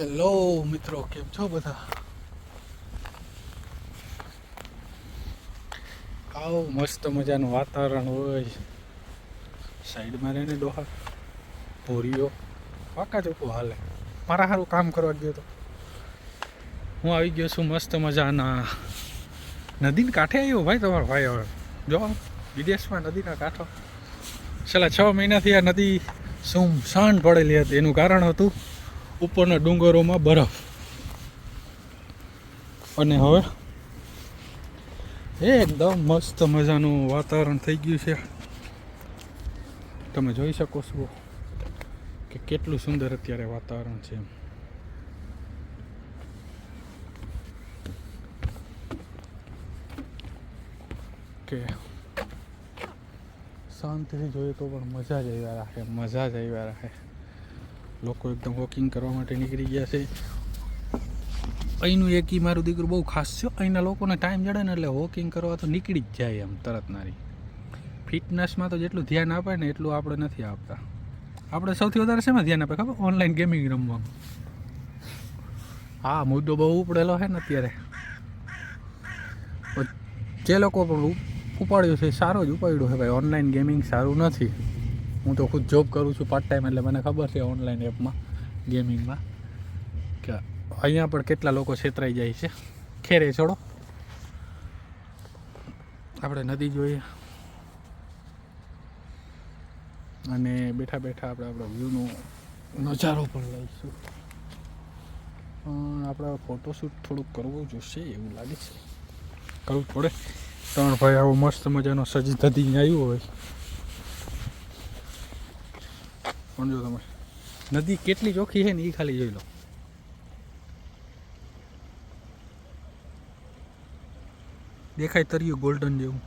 Hello મિત્રો, કેમ છો બધા? આવો, મસ્ત મજાનું વાતાવરણ હોય. સાઈડમાં રહીને ડોહા, ભોરીઓ. પાકા ચોખ્ખું હાલે. મારા સારું કામ કરવા ગયો તો. હું આવી ગયો છું મસ્ત મજાના નદીને કાંઠે આવ્યો ભાઈ તમારો ભાઈ હવે. જો, વિદેશમાં નદીના કાંઠો. છેલ્લા છ મહિનાથી આ નદી સુમસાન પડેલી હતી. એનું કારણ હતું ઉપરના ડુંગરોમાં બરફ. અને હવે એકદમ મસ્ત મજાનું વાતાવરણ થઈ ગયું છે. તમે જોઈ શકો છો કે કેટલું સુંદર અત્યારે વાતાવરણ છે કે શાંતિથી જોઈએ તો પણ મજા જ આવ્યા રાખે મજા જ આવ્યા રાખે લોકો એકદમ વોકિંગ કરવા માટે નીકળી ગયા છે. અહીંનું એક મારું દીકરું બહુ ખાસ છે. અહીંના લોકોને ટાઈમ જડે ને એટલે વોકિંગ કરવા તો નીકળી જ જાય એમ તરત નારી. ફિટનેસમાં તો જેટલું ધ્યાન આપે ને એટલું આપણે નથી આપતા. આપણે સૌથી વધારે શેમાં ધ્યાન આપે ખબર? ઓનલાઈન ગેમિંગ રમવામાં. હા, મુદ્દો બહુ ઉપડેલો છે ને અત્યારે. જે લોકો પણ ઉપ- ઉપાડ્યું છે, સારો જ ઉપાડ્યું છે ભાઈ. ઓનલાઈન ગેમિંગ સારું નથી. હું તો ખુદ જોબ કરું છું પાર્ટ ટાઈમ એટલે મને ખબર છે ઓનલાઈન એપમાં ગેમિંગમાં કે અહીંયા પણ કેટલા લોકો છેતરાઈ જાય છે. ખેરે છોડો. આપણે નદી જોઈએ. અને બેઠા બેઠા આપણે આપણો વ્યૂનો નજારો પણ લઈશું. પણ આપણે ફોટોશૂટ થોડુંક કરવું જોશે એવું લાગે છે. કરવું પડે. ત્રણ ભાઈ આવો મસ્ત મજાનો સજી ધજીને આવ્યો હોય. પણ જો તમે. નદી કેટલી ચોખ્ખી છે ને એ ખાલી જોઈ લો. દેખાય તર્યું ગોલ્ડન જેવું.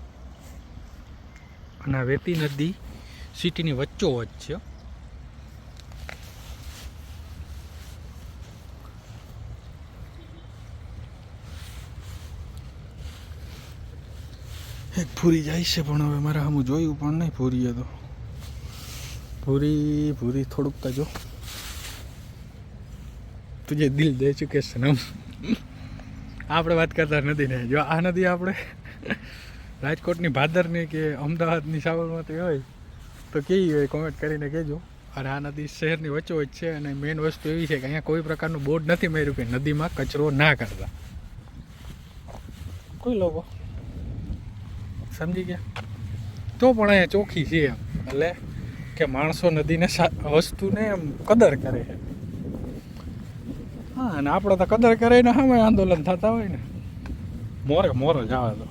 અને આ વેતી નદી સિટીની વચ્ચો વચ્ચ છે. એક ફૂરી જાય છે પણ હવે મારે આમ જોયું પણ નહીં ભૂરીએ તો. ભૂરી ભૂરી થોડુંક કજો. તુજે દિલ દે ચુકે સનમ. આપણે વાત કરતા નથી ને. જો આ નદી આપણે રાજકોટની ભાદરની કે અમદાવાદની સાબરમતી હોય, તો કેવી હોય કોમેન્ટ કરીને કહેજો. અને આ નદી શહેરની વચ્ચે છે અને મેઇન વસ્તુ એવી છે કે અહીંયા કોઈ પ્રકારનું બોર્ડ નથી માર્યું કે નદીમાં કચરો ના કરતા. કોઈ લોકો સમજી ગયા? તો પણ અહીંયા ચોખ્ખી છે એમ. એટલે કે માણસો નદીને વસ્તુને એમ કદર કરે છે. હા, અને આપણે તો કદર કરે ને સામે આંદોલન થતા હોય ને. મોરે, મોરો જ આવે તો.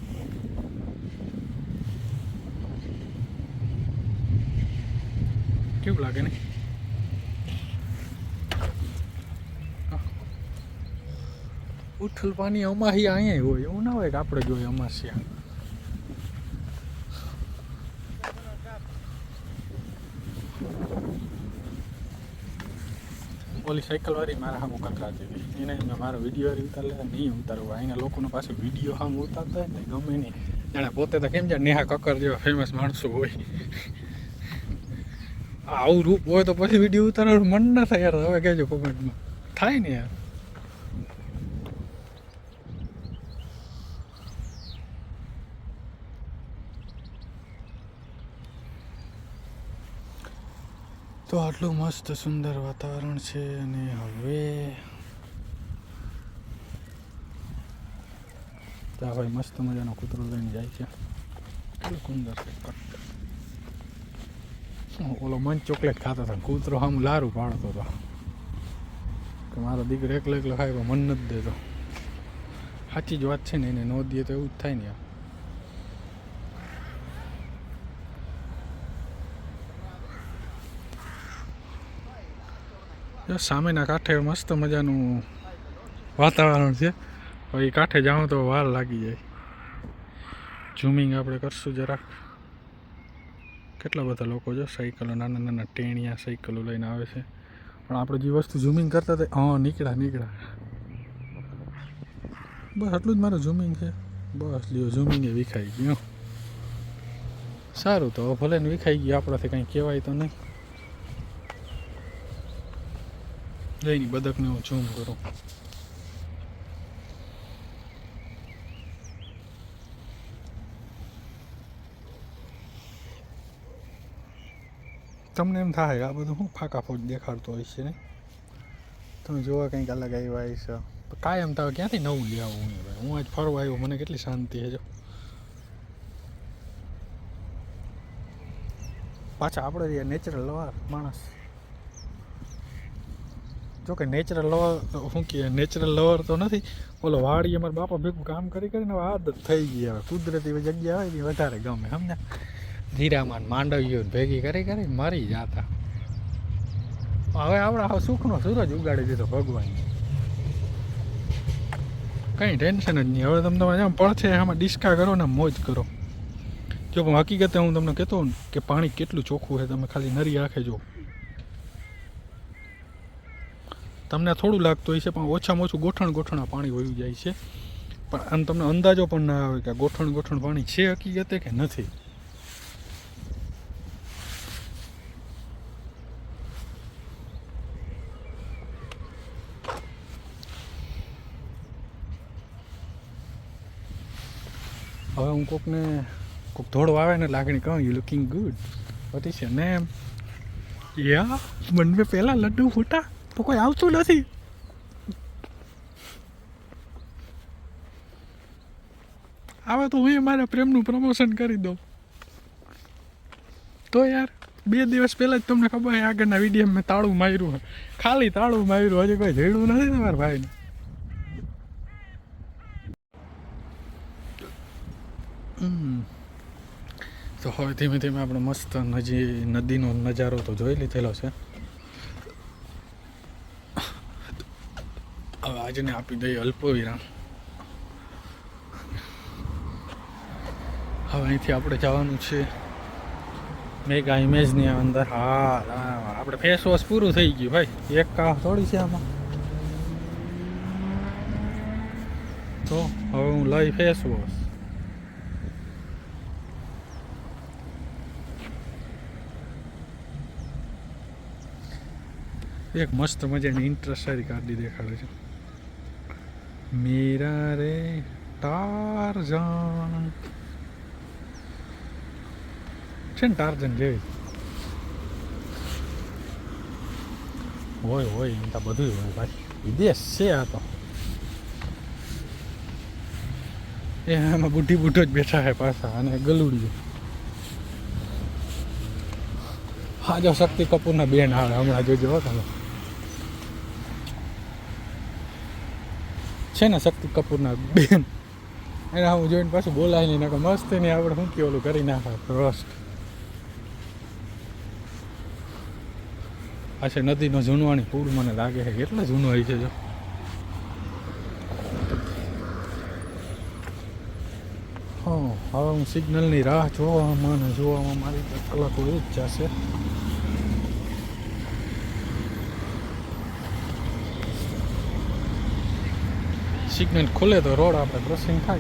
કેવું લાગે ને? ઉઠલ પાણી અમાહી અહીંયા હોય, એવું ના હોય કે આપણે જોઈએ અમાસ્યા. ઓલી સાયકલ વાળી મારા સામે કકડાતી હતી એને મેં મારો વીડિયો લે નહીં ઉતારવા. અહીંના લોકોનો પાસે વીડિયો સામે ઉતારતા ને ગમે નહીં. જાણે પોતે તો કેમ જાય નેહા કક્કર જેવા ફેમસ માણસો હોય. આવું રૂપ હોય તો પછી વીડિયો ઉતારવાનું મન ના થાય યાર. હવે કહેજો કોમેન્ટમાં થાય ને યાર. તો આટલું મસ્ત સુંદર વાતાવરણ છે અને હવે ત્યાં ભાઈ મસ્ત મજાનો કૂતરો લઈને જાય છે. છે. ઓલો મન ચોકલેટ ખાતો હતો કૂતરો આમ લારું પાડતો હતો. કે મારો દીકરો એકલો એકલો ખાય મન નથી દેતો. સાચી જ વાત છે ને, એને ન દે તો એવું જ થાય ને જો, સામેના કાંઠે મસ્ત મજાનું વાતાવરણ છે. પછી કાંઠે જાઉં તો વાર લાગી જાય. ઝૂમિંગ આપણે કરશું જરાક. કેટલા બધા લોકો જો, સાયકલો, નાના નાના ટેણિયા, સાયકલો લઈને આવે છે. પણ આપણે જે વસ્તુ ઝૂમિંગ કરતા હતા હા, નીકળ્યા નીકળ્યા. બસ, આટલું જ મારું ઝૂમિંગ છે. બસ, લ્યો, ઝૂમિંગ વિખાઈ ગયું. સારું તો, ભલે વિખાઈ ગયું, આપણાથી કંઈ કહેવાય તો નહીં. જઈની બદકને હું ઝૂમ કરું. તમને એમ થાય આ બધું શું ફાકા ફૂટ દેખાડતો હોય છે ને? તમે જોવા કંઈક અલગ આવ્યા હોય છે કાયમ તાવ ક્યાંથી નવું લઈ આવું હું ભાઈ? હું આજ ફરવા આવ્યો, મને કેટલી શાંતિ છે જો. પાછા આપણે નેચરલ લવા માણસ. જો કે નેચરલ લવર શું કહે નેચરલ લવર તો નથી. ઓલો વાડી અમારા બાપા ભેગું કામ કરી કરીને આદત થઈ ગઈ હવે. કુદરતી જગ્યા હોય એ વધારે ગમે, સમજ્યા? ધીરામાં માંડવીઓ ભેગી કરી કરી મરી જાતા. હવે આપણે સુખનો સૂરજ ઉગાડી દીધો ભગવાન કંઈ ટેન્શન જ નહીં. હવે તમે તમારે જેમ પડશે આમાં ડિસ્કા કરો ને મોજ કરો. જો હકીકતે હું તમને કહેતો કે પાણી કેટલું ચોખ્ખું છે, તમે ખાલી નરી આંખે જો તમને થોડું લાગતું હોય છે પણ ઓછામાં ઓછું ગોઠણ ગોઠણા પાણી વયું જાય છે. પણ આમ તમને અંદાજો પણ ના આવે કે ગોઠણ ગોઠણ પાણી છે હકીકતે કે નથી. હવે હું કોકને, કોક ધોળો આવે ને લાગણી કહું you looking good what is your name યા મન મેં પહેલાં લડ્ડુ ફૂટા. તો કોઈ આવતું નથી આવે તો હું મારા પ્રેમનું પ્રમોશન કરી દઉં તો યાર બે દિવસ પહેલા જ તમને ખબર હોય આગળના વીડિયો મેં તાળું માર્યું ખાલી તાળું માર્યું હજી કોઈ જેડું નથી તમારા ભાઈને તો હવે ધીમે ધીમે આપણે મસ્ત નજી નદીનો નજારો તો જોઈ લીધેલો છે હવે આજને આપી દઈએ અલ્પ વિરામ. હવે અહીંથી આપણે જવાનું છે મેગા ઇમેજની અંદર. હા આપણે ફેસ વોશ પૂરું થઈ ગયું ભાઈ. એક કા થોડી છે આમાં. તો હવે હું લઈ ફેસ વોશ એક મસ્ત મજાની ઇન્ટરેસ્ટ સારી ગાડી દેખાડે છે. મીરા રે ટારઝન છે ને ટાર્જન જેવી? હોય હોય એમ તો બધું હોય ભાઈ. વિદેશ છે આ તો. એ આમાં બુઢી બુઢો જ બેઠા છે પાછા અને ગલુડિયું. હા, જો શક્તિ કપૂરના બેન આવે હમણાં જોજો તમે. છે ને શક્તિ કપૂરના બેન. એના હું જોઈને પાછું બોલાય નહીં નાખે મસ્ત નહીં આપણે શું કે ઓલું કરી નાખે રોસ્ટ છે નદીનો જૂનવાણી. પૂર મને લાગે છે કેટલો જૂનો હોય છે જો. હા, હવે હું સિગ્નલની રાહ જોવામાં ને જોવામાં મારી કલાકો એ જ જશે. સિગ્નલ ખુલે તો રોડ આપણે ક્રોસિંગ થાય.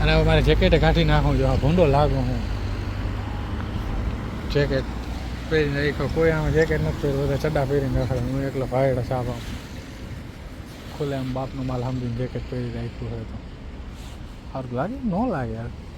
અને હવે મારે જેકેટ કાઢી નાખું જો આ ભૂંડો લાગુ હું. જેકેટ પહેરીને રાખ્યો. કોઈ આમાં જેકેટ નથી પહેર્યું. બધા ચડ્ડા પહેરીને રખડે હું એકલો ભાઈડા સાપ આમ ખુલે આમ બાપનો માલ સાંભળીને જેકેટ પહેરી રાખ્યું હોય તો. સારું લાગે? ન લાગે યાર.